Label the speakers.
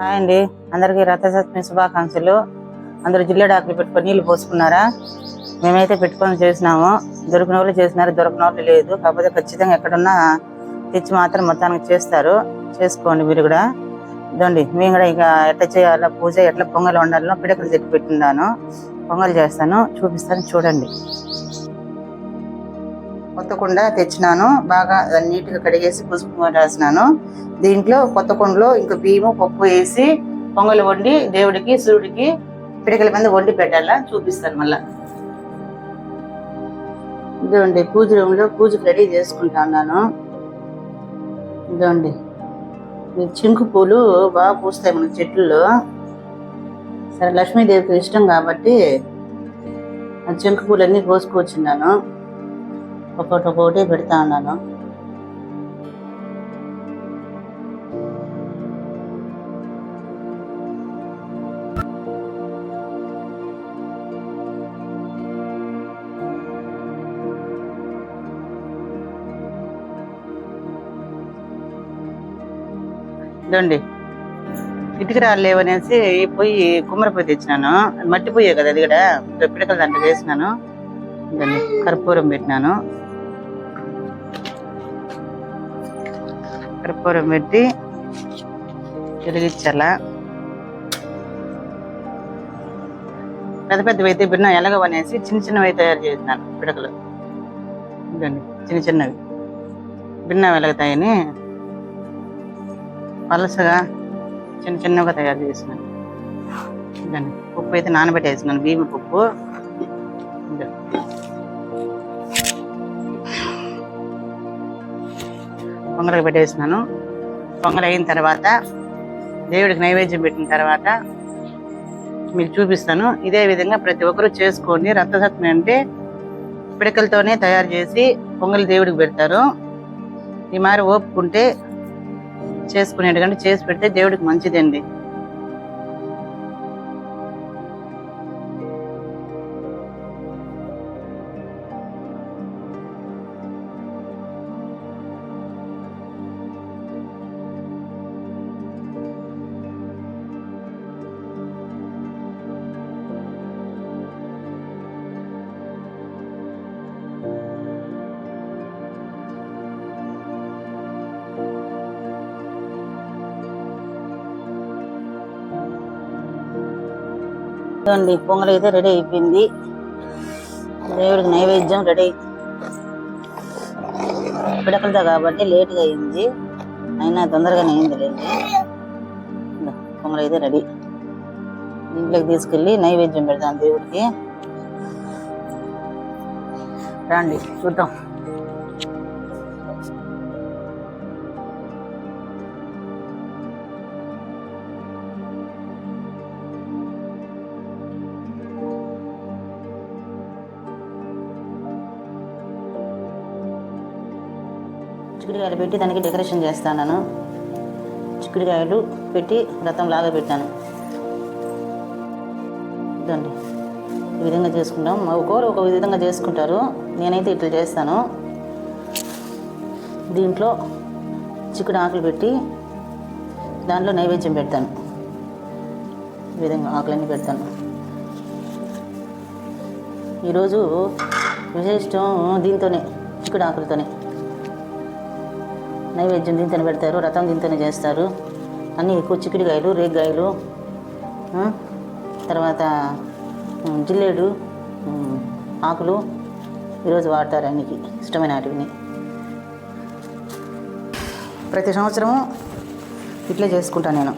Speaker 1: Hi అండి. అందరికీ రథసప్తమి శుభాకాంక్షలు. అందరూ జిల్లా డాకులు పెట్టుకొని నీళ్ళు పోసుకున్నారా? మేమైతే పెట్టుకొని చేసినాము. దొరికిన వాళ్ళు చేసినారు దొరికిన వాళ్ళు లేదు. కాకపోతే ఖచ్చితంగా ఎక్కడున్నా తెచ్చి మాత్రం మొత్తానికి చేస్తారు. చేసుకోండి మీరు కూడా. ఇదండి మేము కూడా ఇక ఎట్లా చేయాలో? పూజ ఎట్లా పొంగల్ వండాలో పిడకలు చెట్టు పెట్టిన్నాను పొంగల్ చేస్తాను. చూపిస్తాను చూడండి. కొత్త కుండ తెచ్చినాను. బాగా దాన్ని నీట్గా కడిగేసి పసుపు రాసినాను. దీంట్లో కొత్త కుండలో ఇంకా బియ్యము పప్పు వేసి పొంగలు వండి దేవుడికి సూర్యుడికి పిడకల మీద వండి పెట్టాలా? చూపిస్తాను మళ్ళా. ఇదండి పూజ రూమ్లో పూజకు రెడీ చేసుకుంటా ఉన్నాను. ఇదండి చింకు పూలు బాగా పూస్తాయి మన చెట్లలో. సరే లక్ష్మీదేవికి ఇష్టం కాబట్టి ఆ చింకు పూలన్నీ కోసుకొచ్చిన్నాను. ఒక్కొక్కటి ఒక్కొక్కటి పెడతా ఉన్నాను. ఇదండి. ఇటుక రాలేవు అనేసి ఈ పొయ్యి కుమ్మర పొయ్యి తెచ్చినాను. మట్టి పొయ్యే కదా అది కూడా. పిడకల దాంట్లో వేసినాను. ఇదండి. కర్పూరం పెట్టినాను. కర్పూరం పెట్టి వెలిగించాలా. పెద్ద పెద్దవి అయితే భిన్న ఎలగవనేసి చిన్న చిన్నవి తయారు చేసినాను పిడకలు. చిన్న చిన్నవి. భిన్న వెలగతాయని పలసగా చిన్న చిన్నగా తయారు చేసినాను ఇదండి ఉప్పు అయితే నానబెట్టేసినాను బియ్యం పప్పు ఇంకా పొంగలకు పెట్టేసినాను. పొంగలు అయిన తర్వాత దేవుడికి నైవేద్యం పెట్టిన తర్వాత మీకు చూపిస్తాను. ఇదే విధంగా ప్రతి ఒక్కరూ చేసుకోండి. రక్తసత్వం అంటే పిడకలతోనే తయారు చేసి పొంగలి దేవుడికి పెడతారు. ఈ మారి ఓపుకుంటే చేసుకునేటంటే చేసి పెడితే దేవుడికి మంచిదండి. చూడండి పొంగల్ అయితే రెడీ అయిపోయింది. దేవుడికి నైవేద్యం రెడీ. పిడకలతో కాబట్టి లేట్గా అయింది. అయినా తొందరగానే అయింది లేండి. పొంగల్ అయితే రెడీ. ఇంట్లోకి తీసుకెళ్ళి నైవేద్యం పెడతాం దేవుడికి. రండి చూద్దాం. చిక్కుడుకాయలు పెట్టి దానికి డెకరేషన్ చేస్తాను చిక్కుడుకాయలు పెట్టి రథం లాగా పెట్టాను. ఇదండి. ఈ విధంగా చేసుకుంటాం. మా ఒక్కొక్కరు ఒక విధంగా చేసుకుంటారు. నేనైతే ఇట్లా చేస్తాను. దీంట్లో చిక్కుడు ఆకులు పెట్టి దాంట్లో నైవేద్యం పెడతాను. ఈ విధంగా ఆకులన్నీ పెడతాను. ఈరోజు విశేషం దీంతోనే చిక్కుడు ఆకులతోనే. నైవేద్యం దీంతోనే పెడతారు రథం దీంతోనే చేస్తారు. అన్నీ ఎక్కువ చిక్కుడుకాయలు రేగ్గాయలు తర్వాత జిల్లేడు ఆకులు ఈరోజు వాడతారు అన్నికి ఇష్టమైన వాటిని. ప్రతి సంవత్సరము ఇట్లే చేసుకుంటాను నేను.